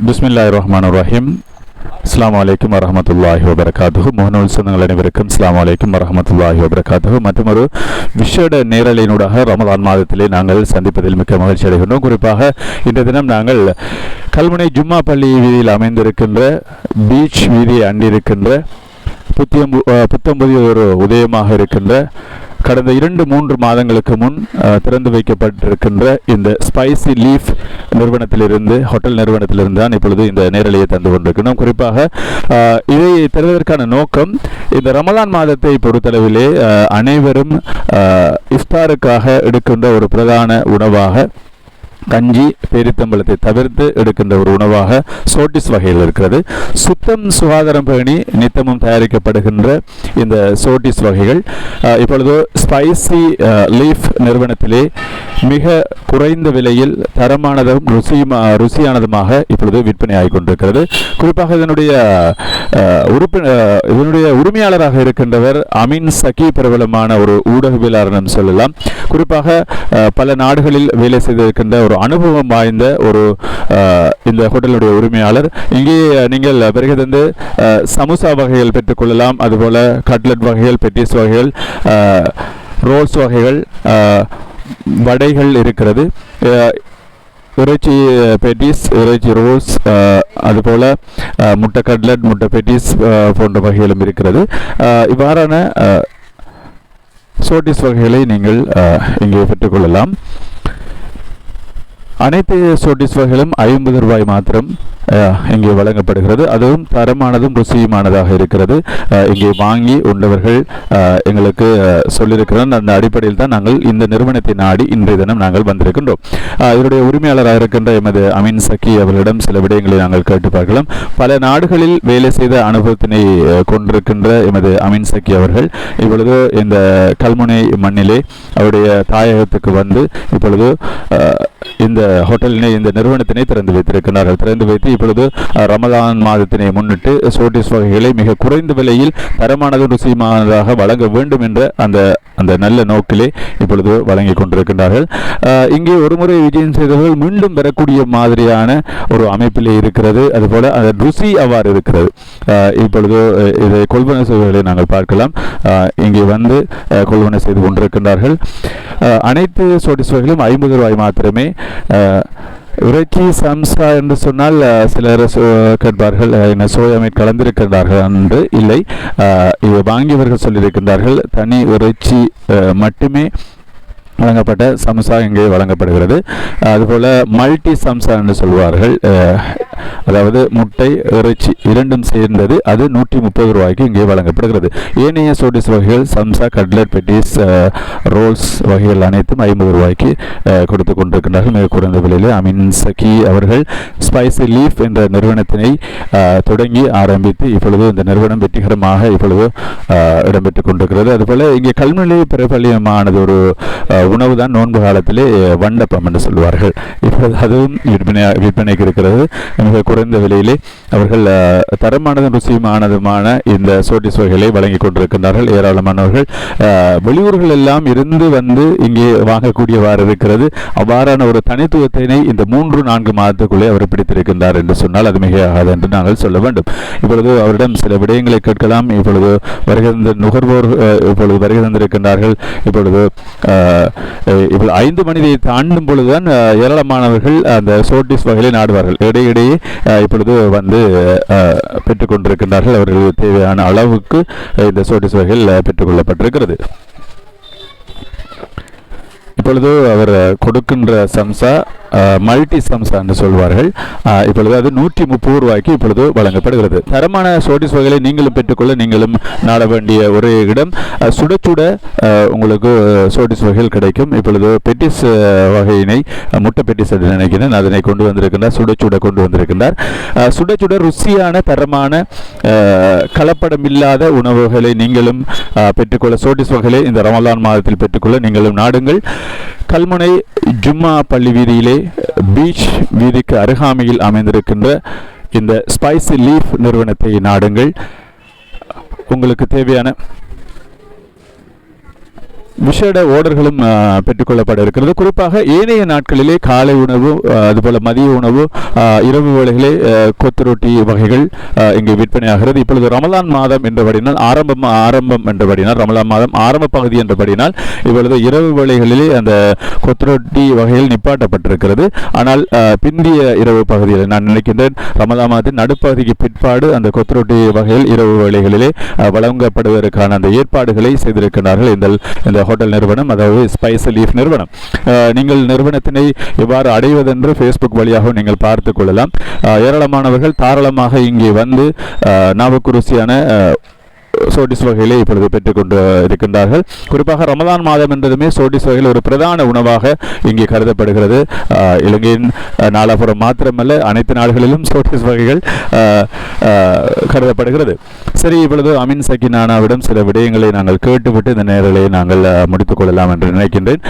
பிஸ்மில்லாஹ் ரஹ்மான் ரஹீம் அஸ்லாம் வலைக்கம் வரமத்துல்லாஹி வபரகாத்து முகநூல் சொந்தங்கள் அனைவருக்கும் அஸ்லாம் வலைக்கம் வரமத்துல்லாஹி வபரகாத்து மற்றும் ஒரு விஷேட நேரலையினூடாக ரமதான் மாதத்திலே நாங்கள் சந்திப்பதில் மிக்க மகிழ்ச்சி அடைகின்றோம் குறிப்பாக இந்த தினம் நாங்கள் கல்முனை ஜும்மா பள்ளி வீதியில் அமைந்திருக்கின்ற பீச் வீதியை அண்டிருக்கின்ற புத்தியம் புத்தம்புதிய ஒரு உதயமாக இருக்கின்ற கடந்த இரண்டு மூன்று மாதங்களுக்கு முன் திறந்து வைக்கப்பட்டிருக்கின்ற இந்த ஸ்பைசி லீஃப் நிறுவனத்திலிருந்து ஹோட்டல் நிறுவனத்திலிருந்து தான் இப்பொழுது இந்த நேரலையை தந்து கொண்டிருக்கணும் குறிப்பாக இதை தருவதற்கான நோக்கம் இந்த ரமலான் மாதத்தை பொறுத்தளவிலே அனைவரும் இஃப்தாருக்காக எடுக்கின்ற ஒரு பிரதான உணவாக கஞ்சி பேரித்தம்பளத்தை தவிர்த்து எடுக்கின்ற ஒரு உணவாக சோட்டிஸ் வகையில் இருக்கிறது. சுத்தம் சுகாதாரம் பேணி நித்தமும் தயாரிக்கப்படுகின்ற இந்த சோட்டிஸ் வகைகள் இப்பொழுது ஸ்பைசி லீஃப் நிறுவனத்திலே மிக குறைந்த விலையில் தரமானதும் ருசியுமா ருசியானதுமாக இப்பொழுது விற்பனையாகிக் கொண்டிருக்கிறது குறிப்பாக இதனுடைய உறுப்பினர் உறுப்பி இதனுடைய உரிமையாளராக இருக்கின்றவர் அமீன் சகி பிரபலமான ஒரு ஊடகவியலாளர் சொல்லலாம். குறிப்பாக பல நாடுகளில் வேலை செய்திருக்கின்ற ஒரு அனுபவம் வாய்ந்த ஒரு இந்த ஹோட்டலுடைய உரிமையாளர். இங்கே நீங்கள் பிறகு தந்து சமோசா வகைகள் பெற்றுக்கொள்ளலாம் அதுபோல கட்லட் வகைகள் பெட்டிஸ் வகைகள் ரோல்ஸ் வகைகள் வடைகள் இருக்கிறது. இறைச்சி பெட்டிஸ் இறைச்சி ரோல்ஸ் அதுபோல் முட்டை கட்லட் முட்டை பெட்டிஸ் போன்ற வகைகளும் இருக்கிறது. இவ்வாறான சோட்டிஸ் வகைகளை நீங்கள் இங்கே பெற்றுக்கொள்ளலாம் அனைத்து சோட்டிஸ் வகைகளும் ஐம்பது ரூபாய் மாத்திரம். இங்கே வழங்கப்படுகிறது. அதுவும் தரமானதும் ருசியுமானதாக இருக்கிறது. இங்கே வாங்கி உண்டவர்கள் எங்களுக்கு சொல்லியிருக்கிறோம். சொல்லியிருக்கிறார் அந்த அடிப்படையில் தான் நாங்கள் இந்த நிறுவனத்தை நாடி இன்றைய தினம் நாங்கள் வந்திருக்கின்றோம். அஹ், இதனுடைய உரிமையாளராக இருக்கின்ற எமது அமீன் சக்கி அவர்களிடம் சில விடயங்களை நாங்கள் கேட்டு பார்க்கலாம். பல நாடுகளில் வேலை செய்த அனுபவத்தினை கொண்டிருக்கின்ற எமது அமீன் சக்கி அவர்கள் இப்பொழுது இந்த கல்முனை மண்ணிலே அவருடைய தாயகத்துக்கு வந்து இப்பொழுது இந்த ஹோட்டலினை இந்த நிறுவனத்தினை திறந்து வைத்திருக்கிறார்கள். திறந்து வைத்து இப்பொழுது ரமதான் மாதத்தினை முன்னிட்டு சோட்டிஸ் வகைகளை மிக குறைந்த விலையில் தரமானது ருசியமானதாக வழங்க வேண்டும் என்ற அந்த அந்த நல்ல நோக்கிலே இப்பொழுது வழங்கி கொண்டிருக்கின்றார்கள். இங்கே ஒருமுறை விஜயம் செய்தவர்கள் மீண்டும் பெறக்கூடிய மாதிரியான ஒரு அமைப்பிலே இருக்கிறது. அதுபோல அந்த ருசி அவ்வாறு இருக்கிறது. இப்பொழுது இதை கொள்வனை செய்வதை நாங்கள் பார்க்கலாம். இங்கே வந்து கொள்வனை செய்து கொண்டிருக்கின்றார்கள். அனைத்து சோட்டிஸ் வகைகளும் ஐம்பது ரூபாய் மாத்திரமே இறைச்சி சம்சா என்று சொன்னால் சிலர் கேட்பார்கள் என்ன சோயா மீட் கலந்திருக்கிறார்கள் என்று இல்லை. இவை வாங்கியவர்கள் சொல்லியிருக்கின்றார்கள் தனி இறைச்சி மட்டுமே வழங்கப்பட்ட சம்சா இங்கே வழங்கப்படுகிறது. அதுபோல் மல்டி சம்சா என்று சொல்வார்கள். அதாவது முட்டை இறைச்சி இரண்டும் சேர்ந்தது அது நூற்றி முப்பது ரூபாய்க்கு இங்கே வழங்கப்படுகிறது. ஏனைய சோடிஸ் வகைகள் சம்சா கட்லட் பெட்டிஸ் ரோல்ஸ் வகைகள் அனைத்தும் ஐம்பது ரூபாய்க்கு கொடுத்து கொண்டிருக்கின்றார்கள். மிக குறைந்த விலையில் அமின் சகி அவர்கள் ஸ்பைசி லீஃப் என்ற நிறுவனத்தினை தொடங்கி ஆரம்பித்து இப்பொழுது இந்த நிறுவனம் வெற்றிகரமாக இப்பொழுது இடம்பெற்றுக் கொண்டிருக்கிறது. அதுபோல் இங்கே கல்முனை பிரபலியமானது ஒரு உணவு தான் நோன்பு காலத்திலே வண்டப்பம் என்று சொல்வார்கள் இப்பொழுது அதுவும் விற்பனை விற்பனைக்கு இருக்கிறது. மிக குறைந்த விலையிலே அவர்கள் தரமானதும் ருசியுமானதுமான இந்த சோட்டிஸ் வகைகளை வழங்கி கொண்டிருக்கின்றார்கள். ஏராளமானவர்கள் வெளியூர்கள் எல்லாம் இருந்து வந்து இங்கே வாங்கக்கூடியவாறு இருக்கிறது. அவ்வாறான ஒரு தனித்துவத்தினை இந்த மூன்று நான்கு மாதத்துக்குள்ளே அவர் பிடித்திருக்கின்றார் என்று சொன்னால் அது மிகையாகாது என்று நாங்கள் சொல்ல வேண்டும். இப்பொழுது அவரிடம் சில விடயங்களை கேட்கலாம். இப்பொழுது வருகின்ற நுகர்வோர் இப்பொழுது வருகை தந்திருக்கின்றார்கள். இப்பொழுது இவ்வளவு ஐந்து மணியை தாண்டும் பொழுதுதான் ஏராளமானவர்கள் அந்த சோட்டிஸ் வகைகளை நாடுவார்கள். இடையிடையே இப்பொழுது வந்து அஹ், பெற்றுக்கொண்டிருக்கின்றார்கள். அவர்களுக்கு தேவையான அளவுக்கு இந்த சோட்டிஸ் வகையில் பெற்றுக்கொள்ளப்பட்டிருக்கிறது. இப்பொழுது அவர் கொடுக்கின்ற சம்சா மல்டி சம்சா என்று சொல்வார்கள். இப்பொழுது அது நூற்றி முப்பது ரூபாய்க்கு இப்பொழுது வழங்கப்படுகிறது. தரமான சோட்டிஸ் வகைகளை நீங்களும் பெற்றுக்கொள்ள நீங்களும் நாட வேண்டிய ஒரே இடம். சுடச்சுட சுட சுட உங்களுக்கு சோடிஸ் வகைகள் கிடைக்கும். இப்பொழுது பெட்டிஸ் வகையினை முட்டை பெட்டிஸ் என்று நினைக்கிறேன். அதனை கொண்டு வந்திருக்கின்றார் சுட சுட கொண்டு வந்திருக்கின்றார். சுடச்சுட சுட சுட ருசியான தரமான கலப்படமில்லாத உணவுகளை நீங்களும் பெற்றுக்கொள்ள சோட்டிஸ் வகைகளை இந்த ரமலான் மாதத்தில் பெற்றுக்கொள்ள நீங்களும் நாடுங்கள். கல்முனை ஜும்மா பள்ளி வீதியிலே பீச் வீதிக்கு அருகாமையில் அமைந்திருக்கின்ற இந்த ஸ்பைசி லீஃப் நிறுவனத்தை நாடுங்கள். உங்களுக்கு தேவையான விஷேட ஓடர்களும் பெற்றுக்கொள்ளப்பட இருக்கிறது. குறிப்பாக ஏனைய நாட்களிலே காலை உணவு அதுபோல் அதுபோல மதிய உணவு இரவு வேளைகளே கொத்து ரொட்டி வகைகள் இங்கு விற்பனையாகிறது. இப்பொழுது ரமலான் மாதம் என்றபடினால் ஆரம்பம் ஆரம்பம் என்றபடினால் ரமலான் மாதம் ஆரம்ப பகுதி என்றபடினால் இப்பொழுது இரவு வேளைகளிலே அந்த கொத்து ரொட்டி வகைகள் நிப்பாட்டப்பட்டிருக்கிறது. ஆனால் பிந்திய இரவு பகுதியில் நான் நினைக்கின்றேன் ரமலான் மாதத்தின் நடுப்பகுதிக்கு பிற்பாடு அந்த கொத்து ரொட்டி வகைகள் இரவு வேளைகளிலே வழங்கப்படுவதற்கான அந்த ஏற்பாடுகளை செய்திருக்கிறார்கள் இந்த இந்த ஹோட்டல் நிறுவனம் அதாவது ஸ்பைஸ் லீஃப் நிறுவனம். நீங்கள் நிறுவனத்தினை எவ்வாறு அடைவதென்று ஃபேஸ்புக் வழியாகவும் நீங்கள் பார்த்து கொள்ளலாம். ஏராளமானவர்கள் தாராளமாக இங்கே வந்து நாவக்குருசியான சோடிஸ் வகையிலே இப்பொழுது பெற்றுக்கொண்டு இருக்கின்றார்கள். குறிப்பாக ரமதான் மாதம் என்றதுமே சோடிஸ் வகையில் ஒரு பிரதான உணவாக இங்கே கருதப்படுகிறது. இலங்கையின் நாலாபுரம் மாத்திரமல்ல அனைத்து நாடுகளிலும் சோடிஸ் வகைகள் கருதப்படுகிறது. சரி இப்பொழுது அமின் சக்கினானாவிடம் சில விடயங்களை நாங்கள் கேட்டுவிட்டு இந்த நேரலை நாங்கள் முடித்துக்கொள்ளலாம் முடித்துக் கொள்ளலாம் என்று நினைக்கின்றேன்.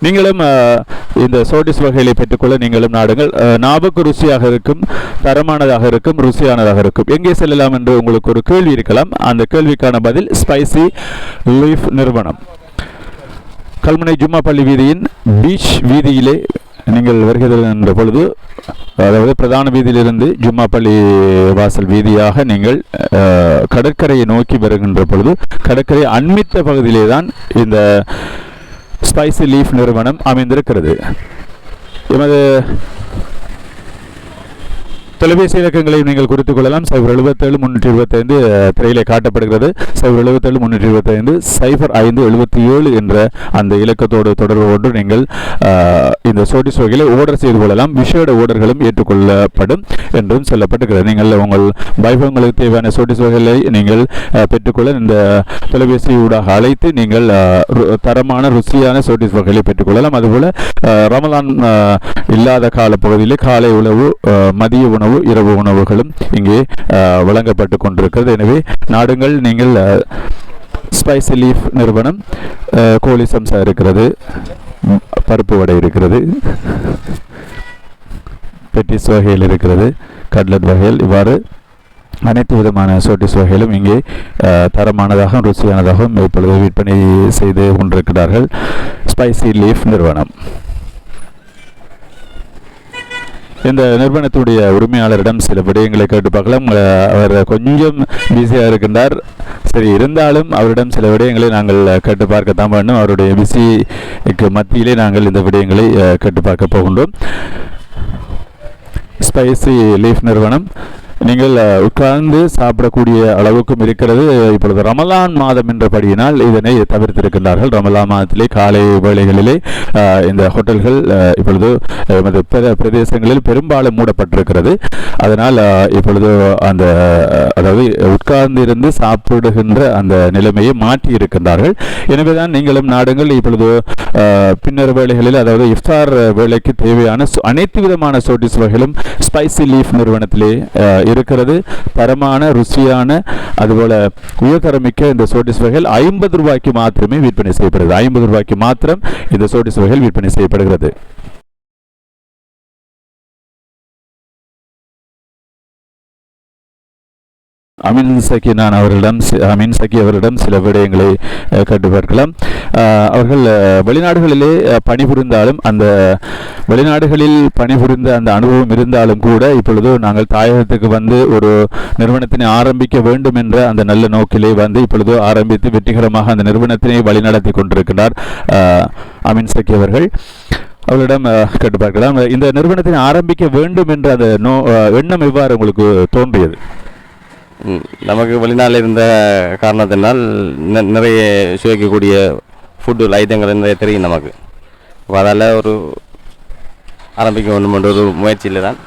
நீங்களும் இந்த சோடிஸ் வகைகளை பெற்றுக்கொள்ள நீங்களும் நாடுங்கள். அஹ், ருசியாக இருக்கும் தரமானதாக இருக்கும் ருசியானதாக இருக்கும். எங்கே செல்லலாம் என்று உங்களுக்கு ஒரு கேள்வி இருக்கலாம். அந்த கேள்விக்கான பதில் ஸ்பைசி லீஃப் நிறுவனம். கல்முனை ஜும்மா பள்ளி வீதியின் பீச் வீதியிலே நீங்கள் வருகின்ற பொழுது அதாவது பிரதான வீதியிலிருந்து ஜும்மா பள்ளி வாசல் வீதியாக நீங்கள் கடற்கரையை நோக்கி வருகின்ற பொழுது கடற்கரை அண்மித்த பகுதியிலே தான் இந்த ஸ்பைசி லீஃப் நிறுவனம் அமைந்திருக்கிறது. எமது தொலைபேசி இலக்கங்களையும் நீங்கள் குறித்துக் கொள்ளலாம். சைபர் எழுபத்தேழு முன்னூற்றி இருபத்தைந்து திரையிலே காட்டப்படுகிறது. சைபர் எழுபத்தேழு முன்னூற்றி இருபத்தைந்து சைபர் ஐந்து எழுபத்தி ஏழு என்ற அந்த இலக்கத்தோடு தொடர்பு கொண்டு நீங்கள் இந்த சோடிஸ் வகைகளை ஓர்டர் செய்து கொள்ளலாம். விஷேட ஓர்டர்களும் ஏற்றுக்கொள்ளப்படும் என்றும் சொல்லப்பட்டுகிறது நீங்கள் உங்கள் வைபவங்களுக்கு தேவையான சோடிஸ் வகைகளை நீங்கள் பெற்றுக்கொள்ள இந்த தொலைபேசி ஊடாக அழைத்து நீங்கள் தரமான ருசியான சோடிஸ் வகைகளை பெற்றுக்கொள்ளலாம். அதுபோல் ரமலான் அஹ், இல்லாத காலப்பகுதியிலே காலை உணவு மதிய உணவு இரவு உணவுகளும் இங்கே வழங்கப்பட்டு கொண்டிருக்கிறது. எனவே நாடுங்கள் நீங்கள் ஸ்பைசி லீஃப் நிறுவனம் கோழி சம்சா இருக்கிறது பருப்பு வடை இருக்கிறது பெட்டிஸ் வகையில் இருக்கிறது கட்லட் வகையில் இவ்வாறு அனைத்து விதமான சோட்டிஸ் வகைகளும் இங்கே தரமானதாகவும் ருசியானதாகவும் இப்பொழுது விற்பனை செய்து கொண்டிருக்கிறார்கள். ஸ்பைசி லீஃப் நிறுவனம். இந்த நிறுவனத்துடைய உரிமையாளரிடம் சில விடயங்களை கேட்டு பார்க்கலாம். அவர் கொஞ்சம் பிஸியாக இருக்கின்றார். சரி இருந்தாலும் அவரிடம் சில விடயங்களை நாங்கள் கேட்டு பார்க்கத்தான் வேண்டும். அவருடைய பிஸிக்கு மத்தியிலே நாங்கள் இந்த விடயங்களை கேட்டு பார்க்க போகின்றோம். ஸ்பைசி லீஃப் நிறுவனம். நீங்கள் உட்கார்ந்து சாப்பிடக்கூடிய அளவுக்கும் இருக்கிறது. இப்பொழுது ரமலான் மாதம் என்றபடியினால் இதனை தவிர்த்திருக்கின்றார்கள். ரமலான் மாதத்திலே காலை வேளைகளிலே இந்த ஹோட்டல்கள் இப்பொழுது எமது பிரதேசங்களில் பெரும்பாலும் மூடப்பட்டிருக்கிறது. அதனால் இப்பொழுது அந்த அதாவது உட்கார்ந்து இருந்து சாப்பிடுகின்ற அந்த நிலைமையை மாற்றி இருக்கின்றார்கள் எனவேதான் நீங்களும் நாடுங்கள் இப்பொழுது பின்னர் வேலைகளில் அதாவது இஃப்தார் வேலைக்கு தேவையான அனைத்து விதமான சோட்டிஸ் வகைகளும் ஸ்பைசி லீஃப் நிறுவனத்திலே இருக்கிறது. தரமான ருசியான அதுபோல உயர்தரமிக்க இந்த சோடிஸ் வகைகள் ஐம்பது ரூபாய்க்கு மாத்திரமே விற்பனை செய்யப்படுகிறது. ஐம்பது ரூபாய்க்கு மாத்திரம் இந்த சோடிஸ் வகைகள் விற்பனை செய்யப்படுகிறது. அமின் சக்கினான் அவர்களிடம் அமீன் சக்கி அவரிடம் சில விடயங்களை கண்டு பார்க்கலாம். அவர்கள் வெளிநாடுகளிலே பணிபுரிந்தாலும் அந்த வெளிநாடுகளில் பணிபுரிந்த அந்த அனுபவம் இருந்தாலும் கூட இப்பொழுது நாங்கள் தாயகத்துக்கு வந்து ஒரு நிறுவனத்தினை ஆரம்பிக்க வேண்டும் என்ற அந்த நல்ல நோக்கிலே வந்து இப்பொழுது ஆரம்பித்து வெற்றிகரமாக அந்த நிறுவனத்தினை வழிநடத்தி கொண்டிருக்கிறார் அமீன் சக்கி அவர்கள். அவர்களிடம் கேட்டு பார்க்கலாம். இந்த நிறுவனத்தினை ஆரம்பிக்க வேண்டும் என்ற அந்த நோ எண்ணம் எவ்வாறு உங்களுக்கு தோன்றியது? நமக்கு வெளிநாளில் இருந்த காரணத்தினால் நிறைய சுவைக்கக்கூடிய ஃபுட்டு ஐட்டங்கள் நிறைய தெரியும் நமக்கு. அப்ப அதால் ஒரு ஆரம்பிக்க வேண்டும் ஒரு முயற்சியில் தான்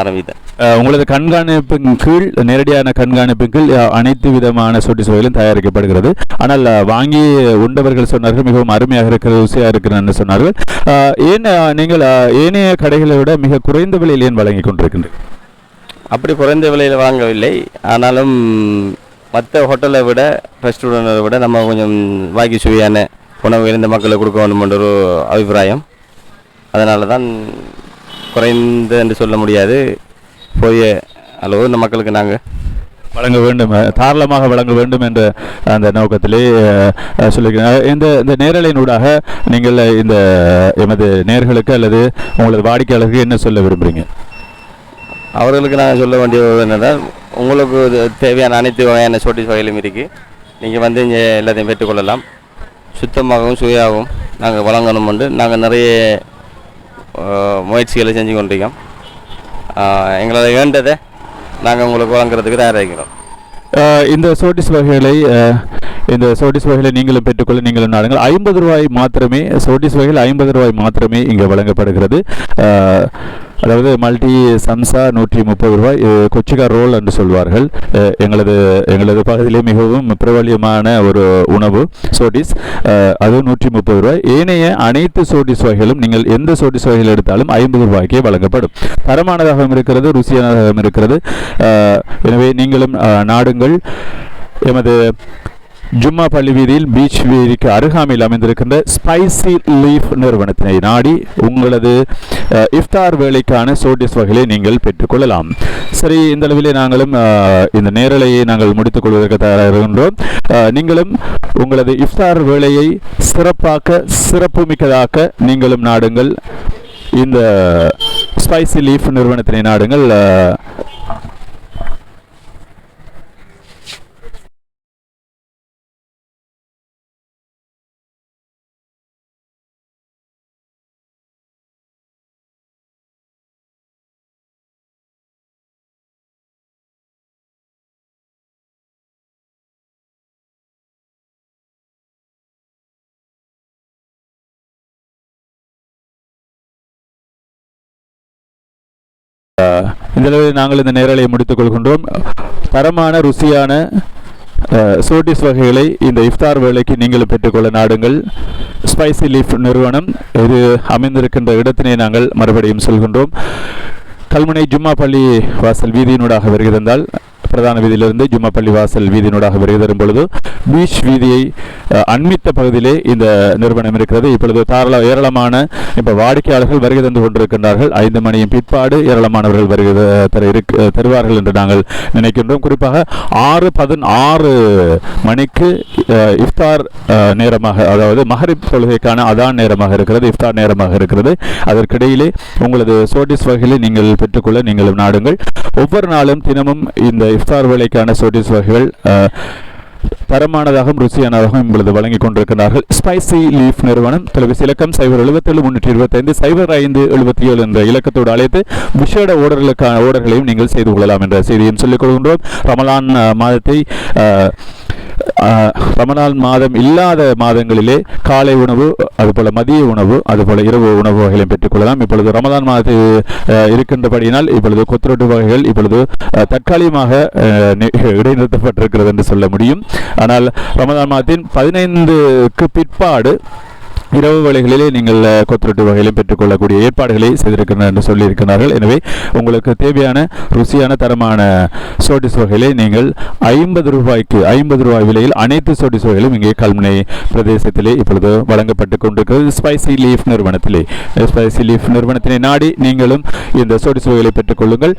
ஆரம்பித்தேன். உங்களது கண்காணிப்பின் கீழ் நேரடியான கண்காணிப்பின் கீழ் அனைத்து விதமான சொட்டி சுவைகளும் தயாரிக்கப்படுகிறது. ஆனால் வாங்கி உண்டவர்கள் சொன்னார்கள் மிகவும் அருமையாக இருக்கிறது ருசியாக இருக்கிறது சொன்னார்கள். ஏன் நீங்கள் ஏனைய கடைகளை விட மிக குறைந்த விலையில் ஏன் வழங்கி கொண்டிருக்கின்றீர்கள்? அப்படி குறைந்த விலையில் வாங்கவில்லை. ஆனாலும் மற்ற ஹோட்டலை விட ரெஸ்டாரண்ட்டை விட நம்ம கொஞ்சம் வாக்கி சுவையான உணவு இந்த மக்களுக்கு கொடுக்க வேண்டும் என்ற ஒரு அபிப்பிராயம். அதனால தான் குறைந்த என்று சொல்ல முடியாது. போய அளவு இந்த மக்களுக்கு நாங்கள் வழங்க வேண்டும். தாராளமாக வழங்க வேண்டும் என்ற அந்த நோக்கத்திலே அஹ், இந்த இந்த நேரலையினூடாக நீங்கள் இந்த எமது நேர்களுக்கு அல்லது உங்களது வாடிக்கையாளருக்கு என்ன சொல்ல விரும்புகிறீங்க அவர்களுக்கு நாங்கள் சொல்ல வேண்டியது என்னென்றால் உங்களுக்கு தேவையான அனைத்து வகையான சோட்டிஸ் வகையிலும் இருக்குது நீங்கள் வந்து இங்கே எல்லாத்தையும் பெற்றுக்கொள்ளலாம் சுத்தமாகவும் சுவையாகவும் நாங்கள் வழங்கணும் உண்டு நாங்கள் நிறைய முயற்சிகளை செஞ்சு கொண்டிருக்கோம். எங்களால் வேண்டதை நாங்கள் உங்களுக்கு வழங்குறதுக்கு தயாராக இருக்கிறோம் இந்த சோட்டிஸ் வகைகளை இந்த சோட்டிஸ் வகைகளை நீங்களும் பெற்றுக்கொள்ள நீங்களும் நாடுங்கள். ஐம்பது ரூபாய் மாத்திரமே சோட்டிஸ் வகையில் ஐம்பது ரூபாய் மாத்திரமே இங்கே வழங்கப்படுகிறது. அதாவது மல்டி சம்சா நூற்றி முப்பது ரூபாய் கொச்சிகா ரோல் என்று சொல்வார்கள். எங்களது எங்களது பகுதியிலே மிகவும் பிரபலியமான ஒரு உணவு சோடிஸ். அது நூற்றி முப்பது ரூபாய். ஏனைய அனைத்து சோடிஸ் வகைகளும் நீங்கள் எந்த சோடிஸ் வகைகள் எடுத்தாலும் ஐம்பது ரூபாய்க்கே வழங்கப்படும். தரமானதாகவும் இருக்கிறது ருசியானதாகவும் இருக்கிறது. எனவே நீங்களும் நாடுங்கள். எமது ஜும்மா பள்ளி வீதியில் பீச் வீதிக்கு அருகாமையில் அமைந்திருக்கின்ற ஸ்பைசி லீஃப் நிறுவனத்தினை நாடி உங்களது இஃப்தார் வேலைக்கான சோட்டிஸ் வகைகளை நீங்கள் பெற்றுக்கொள்ளலாம். சரி இந்த அளவிலே நாங்களும் இந்த நேரலையை நாங்கள் முடித்துக் கொள்வதற்கு தயாராக இருக்கின்றோம். நீங்களும் உங்களது இஃப்தார் வேலையை சிறப்பாக்க சிறப்புமிக்கதாக்க நீங்களும் நாடுங்கள். இந்த ஸ்பைசி லீஃப் நிறுவனத்தினை நாடுங்கள். அஹ், இந்த நாங்கள் இந்த நேரலையை முடித்துக் கொள்கின்றோம். தரமான ருசியான சோட்டிஸ் வகைகளை இந்த இஃப்தார் வேலைக்கு நீங்கள் பெற்றுக்கொள்ள நாடுங்கள். ஸ்பைசி லீஃப் நிறுவனம் இது அமைந்திருக்கின்ற இடத்தினை நாங்கள் மறுபடியும் சொல்கின்றோம். கல்முனை ஜும்மா பள்ளி வாசல் வீதியினூடாக வருகிறதால் பிரதான வீதியிலிருந்து ஜும்மா பள்ளி வாசல் வீதியினூடாக வருகை தரும் பொழுது பீச் வீதியை அண்மித்த பகுதியிலே இந்த நிறுவனம் இருக்கிறது. இப்பொழுது தாராள ஏராளமான இப்போ வாடிக்கையாளர்கள் வருகை தந்து கொண்டிருக்கின்றார்கள். ஐந்து மணியின் பிற்பாடு ஏராளமானவர்கள் வருகை தர இருக்க தருவார்கள் என்று நாங்கள் நினைக்கின்றோம். குறிப்பாக ஆறு பதினாறு மணிக்கு இஃப்தார் நேரமாக அதாவது மஹரிப் தொழுகைக்கான அதான் நேரமாக இருக்கிறது. இஃப்தார் நேரமாக இருக்கிறது. அதற்கிடையிலே உங்களது சோட்டிஸ் வகையில் நீங்கள் பெற்றுக்கொள்ள நீங்களும் நாடுங்கள். ஒவ்வொரு நாளும் தினமும் இந்த இஃப்தார் வேலைக்கான சோட்டிஸ் வகைகள் தரமானதாகவும் ருசியானதாகவும் உங்களது வழங்கிக் கொண்டிருக்கிறார்கள். ஸ்பைசி லீஃப் நிறுவனம் தொலைபேசி இலக்கம் சைபர் எழுபத்தேழு முன்னூற்றி இருபத்தைந்து சைபர் ஐந்து எழுபத்தி ஏழு என்ற இலக்கத்தோடு அழைத்து விஷேட ஓடர்களுக்கான ஓடர்களையும் நீங்கள் செய்து கொள்ளலாம் என்ற செய்தியும் சொல்லிக் கொள்கின்றோம். ரமலான் மாதத்தை ரமலான் மாதம் இல்லாத மாதங்களிலே காலை உணவு அதுபோல மதிய உணவு அதுபோல இரவு உணவு வகைகளையும் பெற்றுக்கொள்ளலாம் இப்பொழுது ரமலான் மாதத்தில் இருக்கின்றபடியினால் இப்பொழுது கொத்துரொட்டு வகைகள் இப்பொழுது தற்காலிகமாக இடைநிறுத்தப்பட்டிருக்கிறது என்று சொல்ல முடியும். ஆனால் ரமதான் மாதத்தின் பதினைந்துக்கு பிற்பாடு இரவு வழிகளிலே நீங்கள் அஹ், வகையிலும் பெற்றுக்கொள்ளக்கூடிய ஏற்பாடுகளை செய்திருக்கிறார் என்று சொல்லியிருக்கிறார்கள் எனவே உங்களுக்கு தேவையான ருசியான தரமான சோடிஸ் வகைகளை நீங்கள் ஐம்பது ரூபாய்க்கு ஐம்பது ரூபாய் விலையில் அனைத்து சோடிஸ் வகைகளும் இங்கே கல்முனை பிரதேசத்திலே இப்பொழுது வழங்கப்பட்டு கொண்டிருக்கிறது. ஸ்பைசி லீஃப் நிறுவனத்திலே. ஸ்பைசி லீஃப் நிறுவனத்தினை நாடி நீங்களும் இந்த சோடிஸ் வகைகளை பெற்றுக்கொள்ளுங்கள்.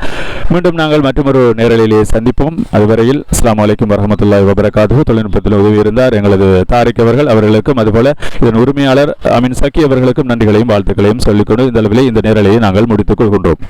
மீண்டும் நாங்கள் மற்றொரு நேரலிலே சந்திப்போம். அதுவரையில் அஸ்லாம் அலைக்கும் வரஹமத்துல்லாஹி வபரகாத்துஹு. தொழில்நுட்பத்தில் உதவி இருந்தார் எங்களது தாரிக் அவர்கள். அவர்களுக்கும் அதுபோல இதன் உரிமையாளர் அமீன் சக்கி அவர்களுக்கும் நன்றிகளையும் வாழ்த்துக்களையும் சொல்லிக்கொண்டு இந்த அளவிலே இந்த நேரலையை நாங்கள் முடித்துக் கொள்கின்றோம்.